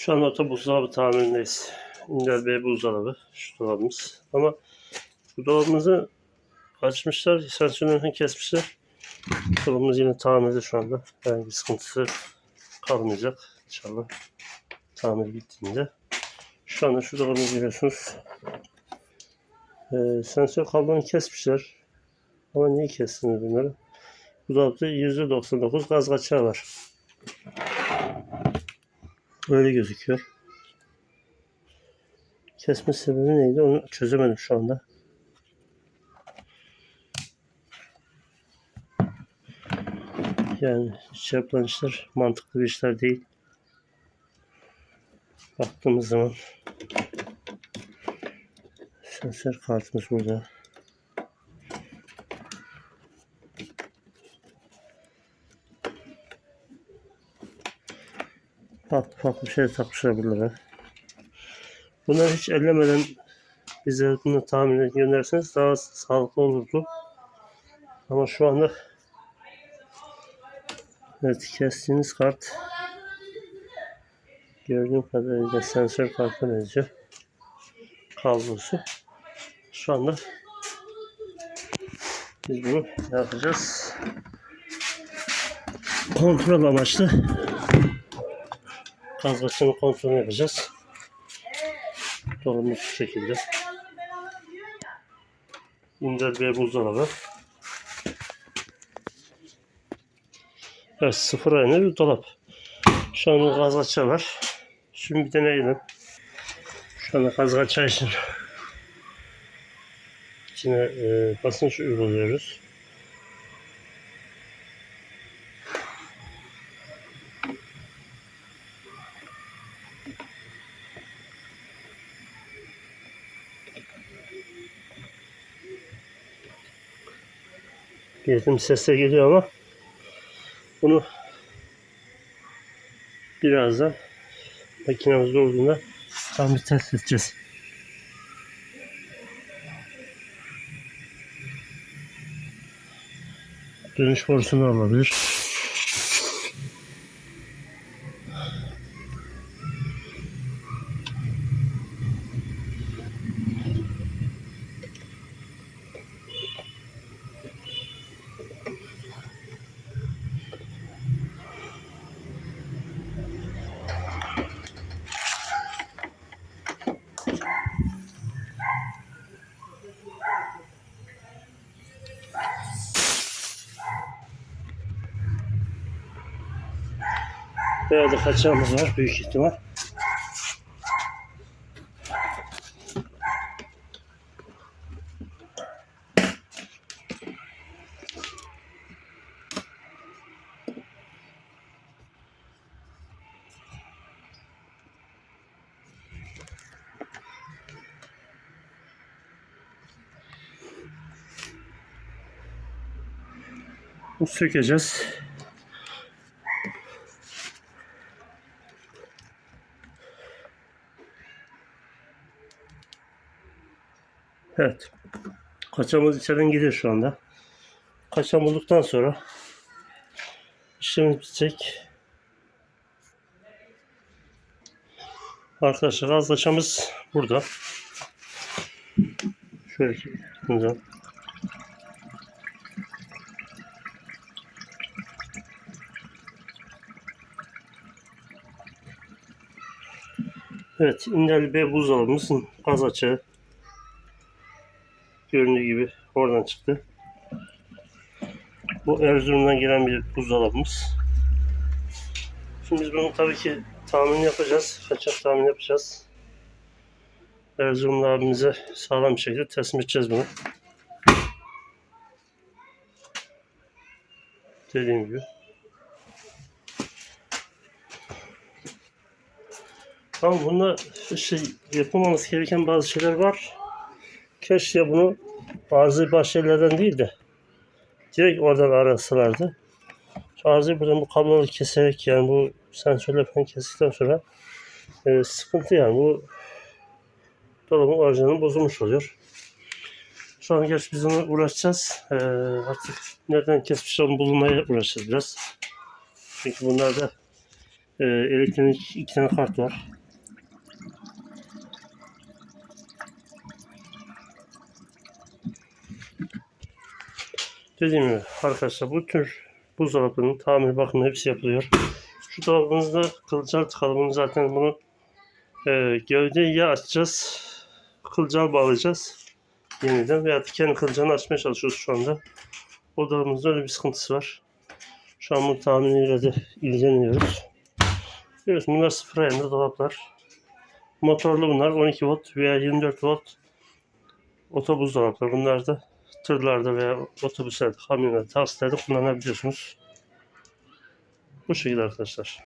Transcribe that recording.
Şu an otobüzdolabı tamirindeyiz. İnder Bey buzdolabı. Şu dolabımız. Ama bu dolabımızı açmışlar. Sensörlerini kesmişler. Dolabımız yine tamirde şu anda. Yani bir sıkıntısı kalmayacak. İnşallah tamir bittiğinde. Şu anda şu dolabı görüyorsunuz. Ee, sensör kablonu kesmişler. Ama niye kestiniz bunları? Bu dolapta %99 gaz kaçağı var. Öyle gözüküyor. Kesme sebebi neydi onu çözemedim şu anda. Yani hiç yapılan işler mantıklı bir işler değil. Baktığımız zaman sensör kartımız burada. Farklı farklı bir şey takmışlar buralara. Bunları hiç ellemeden bize bunu tahmin gönderseniz daha sağlıklı olurdu. Ama şu anda evet kestiğiniz kart gördüğüm kadarıyla sensör kartına benziyor. Kablosu. Şu anda biz bunu yapacağız? Kontrol amaçlı gaz kaçını kontrol yapacağız. Dolabımız şu şekilde. İnder bir buzdolabı. Evet sıfır aynı bir dolap. Şu an gaz açağı var. Şimdi bir deneyelim. Şu anda gaz açağı için içine e, basınç uyguluyoruz. Girdim sesle geliyor ama bunu birazdan makinemiz olduğunda tam bir test edeceğiz. Dönüş borusunu alabilir. Veya da kaçağımız var büyük ihtimal. Sökeceğiz. Evet. Kaçamız içeriden gidiyor şu anda. Kaçam bulduktan sonra işlemimiz bitecek. Arkadaşlar gazlaşamız burada. Şöyle tutunca. Evet, İndel B buzdolabımızın gaz açığı göründüğü gibi oradan çıktı. Bu Erzurum'dan gelen bir buzdolabımız. Şimdi biz bunu tabii ki tahmin yapacağız. Kaçak tahmin yapacağız. Erzurumlu abimize sağlam bir şekilde teslim edeceğiz bunu. Dediğim gibi. Ama bunda şey yapılmaması gereken bazı şeyler var. Keşke bunu bazı başlardan değil de direkt oradan arasalardı. Şu arızayı buradan bu kabloları keserek yani bu sensörler falan kestikten sonra e, sıkıntı yani bu dolabın orijinali bozulmuş oluyor. Şu an gerçi biz ona uğraşacağız. E, artık nereden kesmiş onu bulmaya uğraşacağız biraz. Çünkü bunlarda Ee, elektronik iki tane kart var. Dediğim gibi arkadaşlar bu tür buzdolabının tamir bakımı hepsi yapılıyor. Şu dolabımızda kılcal tıkalı. Zaten bunu e, gövdeyi ya açacağız, kılcal bağlayacağız yeniden veya kendi kılcalını açmaya çalışıyoruz şu anda. O dolabımızda öyle bir sıkıntısı var. Şu an bu tamiriyle de ilgileniyoruz. Biliyorsun bunlar sıfır ayarında dolaplar. Motorlu bunlar 12 volt veya 24 volt otobüs dolaplar. Bunlar da tırlarda veya otobüslerde, kamyonlarda, taksilerde kullanabiliyorsunuz. Bu şekilde arkadaşlar.